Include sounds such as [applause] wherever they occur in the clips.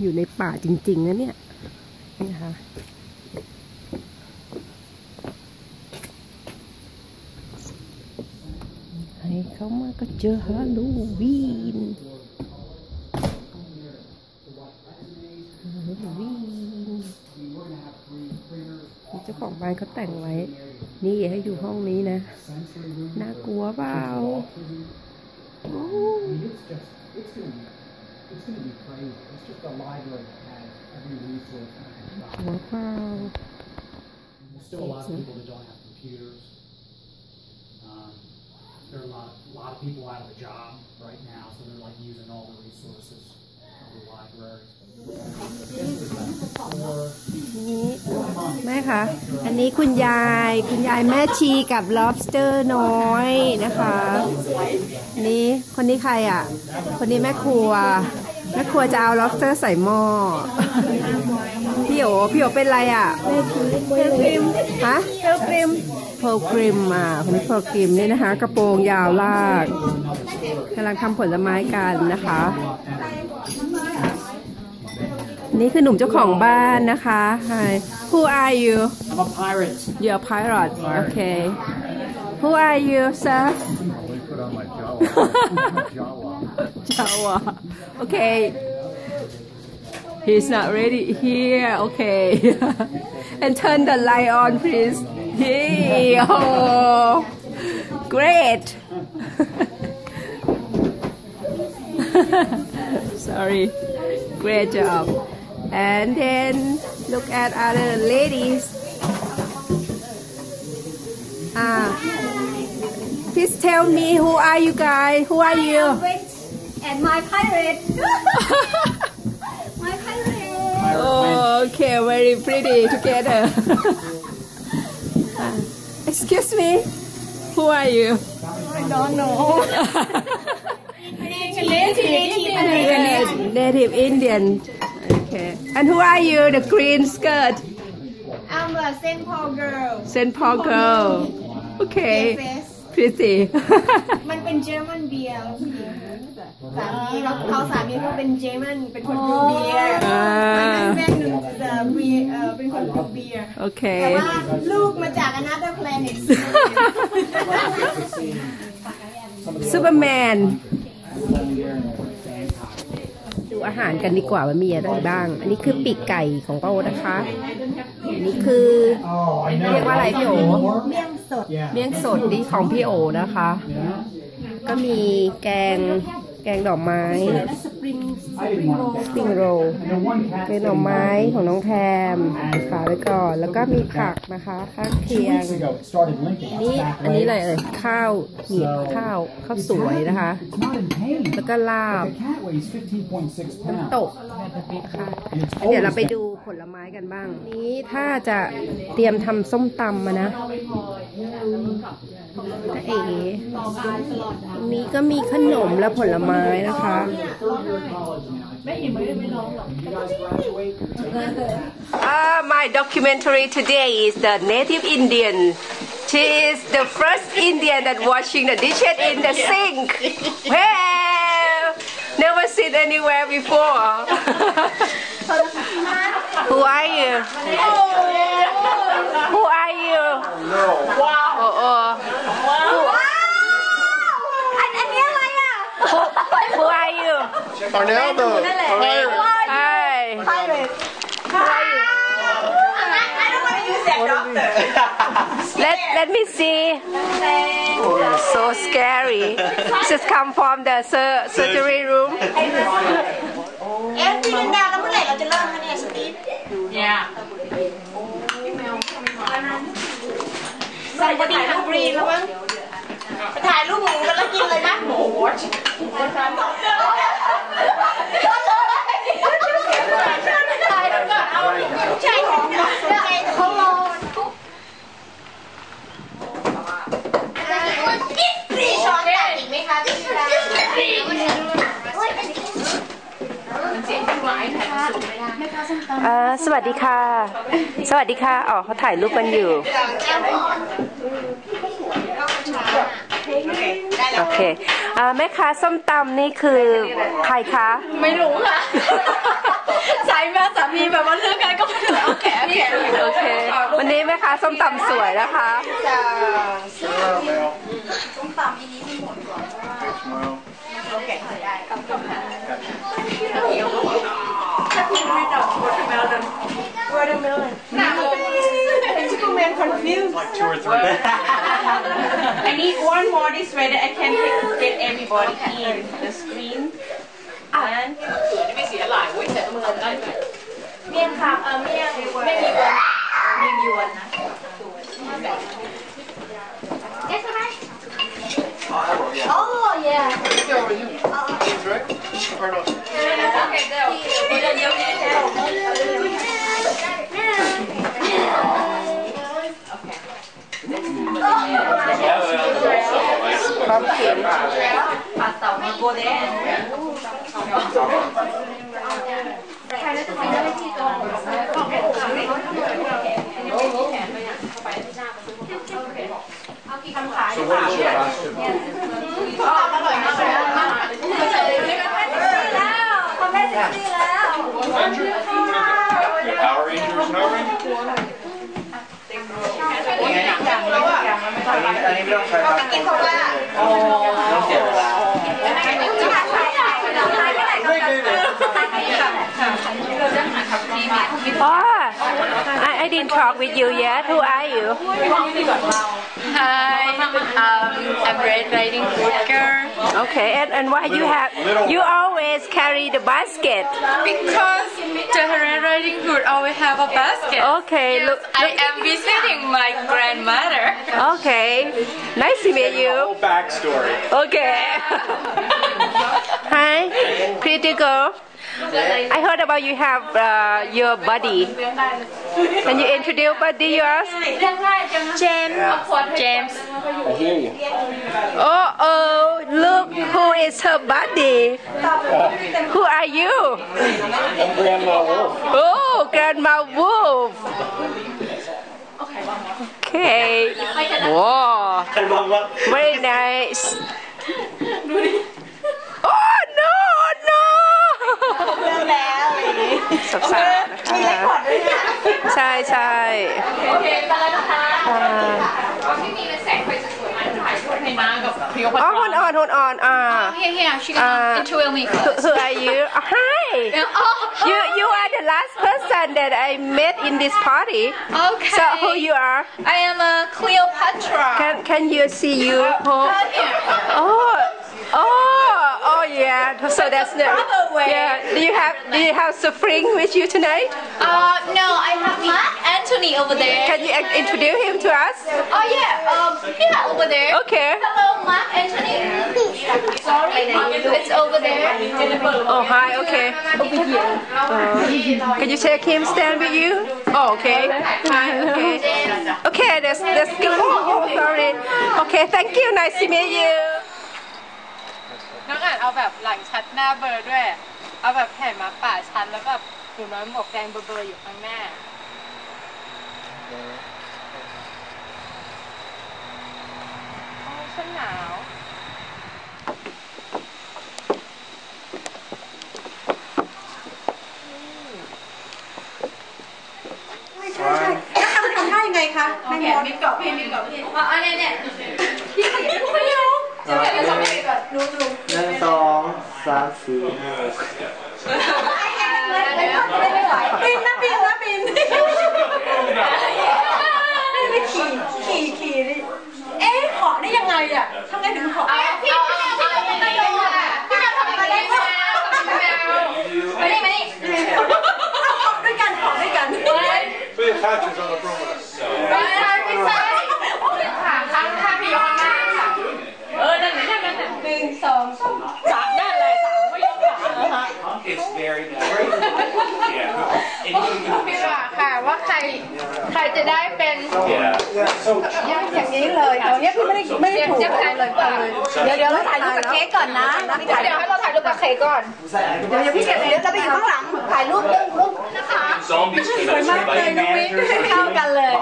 อยู่ในป่าจริง ๆ นะเนี่ยนี่นะคะให้เขามาก็เจอฮาโลวีนฮาโลวีนเจ้าของบ้านเขาแต่งไว้ นี่ให้อยู่ห้องนี้นะ น่ากลัวเปล่า it's going to be crazy. It's just a library has every resource under the Wow. There's still a lot of people that don't have computers. Um, there are a lot, a lot of people out of a job right now, so they're like using all the resources แม่คะอันนี้คุณยายคุณยายแม่ชีกับ lobster น้อยนะคะนี่คนนี้ใครอะ คนนี้แม่ครัวแม่ครัวจะเอา lobster ใส่หม้อพี่โอพี่โอเป็นไรอะเพลกริมฮะเพลกริมเพลกริมอะคนนี้เพลกริมนี่นะคะ กระโปรงยาวลากกำลังทำผลไม้กันนะคะ นี่คือหนุ่มเจ้าของบ้านนะคะ Hi Who are you I'm a pirate. You're a pirate Okay Who are you sir Only put on my Jawa. Jawa. Jawa Okay He's not ready here Okay And turn the light on please Hey Oh Great Sorry Great job And then look at other ladies Ah Please tell me who are you guys? Who are you? and my pirate. [laughs] my pirate. Oh, okay, very pretty together. Ah, [laughs] Excuse me, who are you? I don't know. [laughs] native, Native Indian. Okay. And who are you? The green skirt, I'm a Saint Paul girl. Saint Paul girl. Okay, Yes, [laughs] pretty. มันเป็นเจอร์มันเบียร์สามีเขาเขาสามีเขาเป็นเจอร์มันเป็นคนบรูเบียร์ อ่า แม่หนึ่งเอ่อบีเอ่อเป็นคนบรูเบียร์ แต่ Okay. ว่าลูกมาจาก another planet Superman ดู อาหารกันดีกว่าว่ามีอะไรบ้าง อันนี้คือปีกไก่ของป้าโอนะคะ อันนี้คือ Oh, I know. เรียกว่าอะไรพี่โอเมี่ยงสด Yeah. เมี่ยงสดนี่ของพี่โอนะคะ ก็มีแกงแกงดอกไม้ส ปริง I didn't want สปริงโรเป็นหน่อไม้ของน้องแพมฝากไว้ก่อน แล้วก็มีผักนะคะข้างเคียง นี่อันนี้อะไรเอ่ยข้าวเหนียวข้าวข้าวสวยนะคะ แล้วก็ลาบน้ำตกนะคะเดี๋ยวเราไปดูผลไม้กันบ้าง นี้ถ้าจะเตรียมทำส้มตำมานะถ้าเอ๋นี้ก็มีขนมและผลไม้นะคะ Uh, my documentary today is the native Indian. She is the first Indian that washing the dishes in the sink. Well, never seen anywhere before. [laughs] Who are you? Arnaldo. Pirate. Hi. pirate [laughs] I don't want to use that doctor Let let me see. So scary. Just come from the sur- surgery room. เอ๊ะพี่ลินดาแล้วเมื่อไหร่เราจะเริ่มคะเนี่ยสตีฟใส่จะถ่ายรูปกรีนแล้วมั้งไปถ่ายรูปหมู [laughs] กันแล้วกินเลยนะหมูใช่ใช่เขารอพี่ช้อนตักอีกไหมคะพี่ดาอ่าสวัสดีค่ะ สวัสดีค่ะอ๋อเขาถ่ายรูปกันอยู่ โอเคแม่ค้าส้มตำนี่คือใครคะ ไม่รู้ค่ะสายมาสามีแบบว่าเลิกกั โอเค โอเค วันนี้แม่ค้าส้มตำสวยนะคะ ส้มตำอีนี้ที่หมดก่อนเพราะว่า Tomorrow. เราแกะใส่ได้กับกับถ้าทิ้งไม่ดอกวอเตอร์เมลอนวอเตอร์เมลอนหนาเป็นชิคกี้พาย confused Like two or three. I need one more this way that I can get everybody in the screen. And เมี่ยงคำเออเมี่ยงไม่มีวนเมี่ยงยวนนะ oh yeah Right? Or no? go ไม่ต้องใช้ครับกินเพราะว่าต้องเสียเวลาจะ I, I didn't talk with you yet. Who are you? Hi, um, I'm Red Riding Hood girl. Okay, and, and why you have you always carry the basket? Because the Red Riding Hood always have a basket. Okay, Yes, look, I am visiting my grandmother. okay. Nice to meet you. Whole backstory. Okay. [laughs] Hi, pretty girl. I heard about you have uh, your buddy. Can you introduce buddy yours? James. James. I hear you. Oh, oh, look who is her buddy. Who are you? Grandma Wolf. Oh, Grandma Wolf. Okay. Wow. Very nice. างงี้ สงสารนะคะ มีเรคคอร์ดด้วยเนี่ย ใช่ใช่ โอเคไปแล้วนะคะ อ่า ที่มีเป็นแสงไฟสวยๆมาถ่ายรูปให้น้ากับพี่ก็ อ๋อ hold on hold on อ่า Here, here, she Uh, gonna interview me who, first. who are you Uh, hi Oh, you you are the last person that I met in this party okay. so who you are I am a Cleopatra. can can you see you who oh oh oh yeah so that's the yeah do you have do you have spring with you tonight Uh, no, I have Mark Anthony over there. can you introduce him to us Oh yeah, um, yeah, over there. okay Hello, Mark Anthony. Sorry, it's over there. Oh, hi, okay. Over here. Uh, can you take him stand with you? Oh, okay. Hi, okay. Okay, that's, that's good. Oh, sorry. Okay, thank you. Nice to meet you. น้องอ่านเอาแบบหลังชัดหน้าเบอร์ด้วย เอาแบบแผ่นมาป่าชัดแล้วแบบหนูน้อยหมวกแดงเบอร์ๆอยู่ข้างหน้า โอ้ฉันหนาวทำทำได้ยังไงคะให้หมดมิดกับพี่มิดกับพี่อะอันนี้เนี่ยพี่ไม่รู้จะไปทำอะไร ก่อนรู้รู้หนึ่งสองสามสี่ปีนนะปีนนะปีนไม่ขี่ขี่ขี่ดิเอ๊ะขอได้ยังไงอะทำไงถึงขอเอาพี่เอาเอาพี่แมวพี่แมวทำอะไรได้พี่แมวพี่แมวมานี่มานี่ขอด้วยกันขอด้วยกัน Three patches on the perimeter. ไม่ใช่ไม่ใช่ค่ะข้างข้างพี่ยกข้างหน้าค่ะ เออ นั่นนั่นนั่นนั่นหนึ่งสองสามสามนั่นเลยสามไม่ยกขานะคะ It's very very yeah พี่ว่าค่ะ ว่าใครใครจะได้เป็น yeah อย่างนี้เลยเอาเนี้ยพี่ไม่ได้ไม่ได้ถูกจะใครเลยเปล่าเดี๋ยวเดี๋ยวเราถ่ายรูปกับเค้กก่อนนะพี่ถ่ายเดี๋ยวให้เราถ่ายรูปกับเค้กก่อน เดี๋ยวพี่เดี๋ยวจะไปอยู่ข้างหลังถ่ายรูปรูปนะคะ zombies สวยมากเลยน้องมิ้นเข้ากันเลย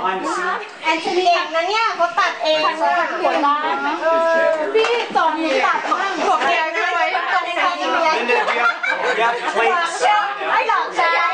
แอนโทนีเองนะเนี่ยเขาตัดเองเขาตัดหัวล้านพี่สอนหนูตัดบ้างหัวแกงไว้ตรงนี้ Linda, you have, you have plates ไอ้หลอกใช่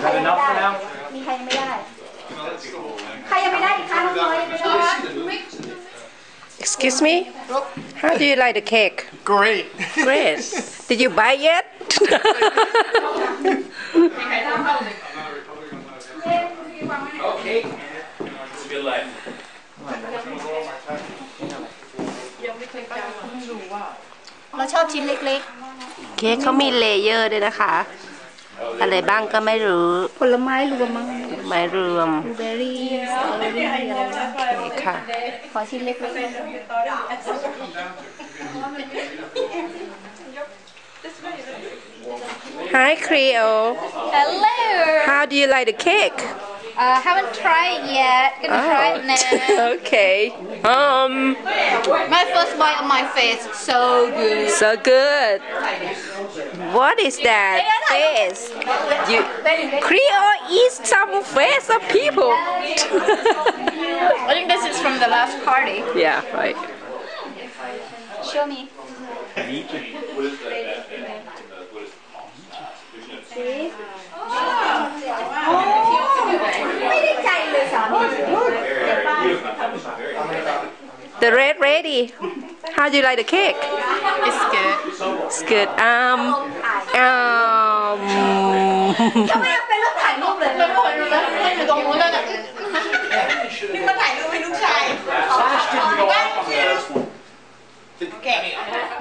Is that enough for now? มีใครยังไม่ได้ ใครยังไม่ได้อีกคะน้องน้อยไม่ได้ Excuse me How do you like the cake Great. Great Did you buy yet [laughs] Okay It's a good life เราชอบชิ้นเล็ก เค้กเขามีเลเยอร์ด้วยนะคะ อะไรบ้างก็ไม่รู้ๆผลไม้รวมมั้งไม่รวมบลูเบอร์รี่สตรอเบอร์รี่อะไรนะนี่ค่ะ ขอชิ้นเล็กๆ Hi Cleo Hello How do you like the cake uh, haven't tried it yet. Gonna try it now. [laughs] Okay. Um. My first bite on my face so good. So good. What is that face? You Cleo eats some face of people. [laughs] I think this is from the last party. Yeah right. Show me. ไ the red ready. How do you like the cake? It's good. It's good. Um, um. Okay.